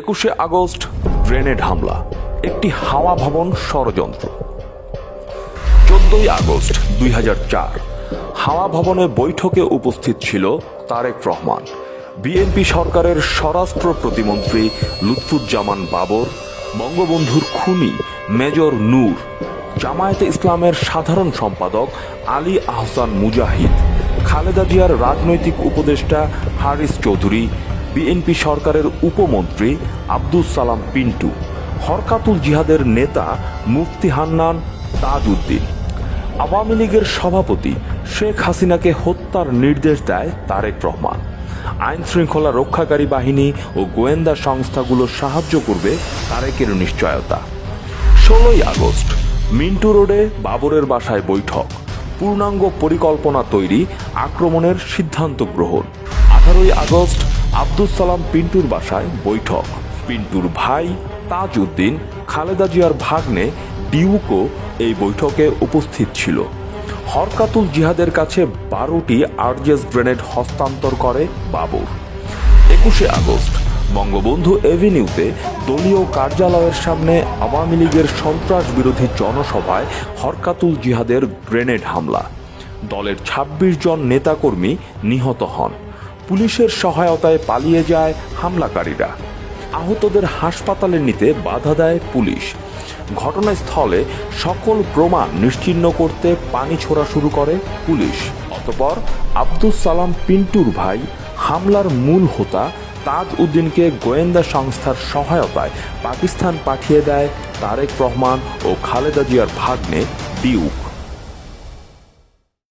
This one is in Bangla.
একুশে আগস্ট গ্রেনেড হামলা, একটি হাওয়া ভবন ষড়যন্ত্র। চোদ্দই আগস্ট দুই হাজার চার, হাওয়া ভবনে বৈঠকে উপস্থিত ছিল তারেক রহমান, বিএনপি সরকারের স্বরাষ্ট্র প্রতিমন্ত্রী লুৎফুজ্জামান বাবর, বঙ্গবন্ধুর খুনি মেজর নূর, জামায়াতে ইসলামের সাধারণ সম্পাদক আলী আহসান মুজাহিদ, খালেদা জিয়ার রাজনৈতিক উপদেষ্টা হারিস চৌধুরী বিএনপি সরকারের উপমন্ত্রী আব্দুল সালাম পিন্টু, হরকাতুল জিহাদের নেতা মুফতি হান্নান তাজউদ্দিন। আওয়ামী লীগের সভাপতি শেখ হাসিনাকে হত্যার নির্দেশ দেয় তারেক রহমান। আইন শৃঙ্খলা রক্ষাকারী বাহিনী ও গোয়েন্দা সংস্থাগুলো সাহায্য করবে তারেকের নিশ্চয়তা। ষোলোই আগস্ট, মিন্টু রোডে বাবরের বাসায় বৈঠক। পূর্ণাঙ্গ পরিকল্পনা তৈরি, আক্রমণের সিদ্ধান্ত গ্রহণ। আঠারোই আগস্ট আব্দুল সালাম পিন্টুর বাসায় বৈঠক। পিন্টুর ভাই তাজউদ্দিন, খালেদা জিয়ার ভাগ্নে ডিউকো এই বৈঠকে উপস্থিত ছিল। হরকাতুল জিহাদের কাছে বারোটি আরজেস গ্রেনেড হস্তান্তর করে বাবর। একুশে আগস্ট, বঙ্গবন্ধু এভিনিউতে দলীয় কার্যালয়ের সামনে আওয়ামী লীগের সন্ত্রাস বিরোধী জনসভায় হরকাতুল জিহাদের গ্রেনেড হামলা। দলের ২৬ জন নেতাকর্মী নিহত হন। পুলিশের সহায়তায় পালিয়ে যায় হামলাকারীরা। আহতদের হাসপাতালে নিতে বাধা দেয় পুলিশ। ঘটনাস্থলে সকল প্রমাণ নিশ্চিহ্ন করতে পানি ছোড়া শুরু করে পুলিশ। অতপর আব্দুল সালাম পিন্টুর ভাই হামলার মূল হোতা তাজ উদ্দিনকে গোয়েন্দা সংস্থার সহায়তায় পাকিস্তান পাঠিয়ে দেয় তারেক রহমান ও খালেদা জিয়ার ভাগ্নে ডিউক।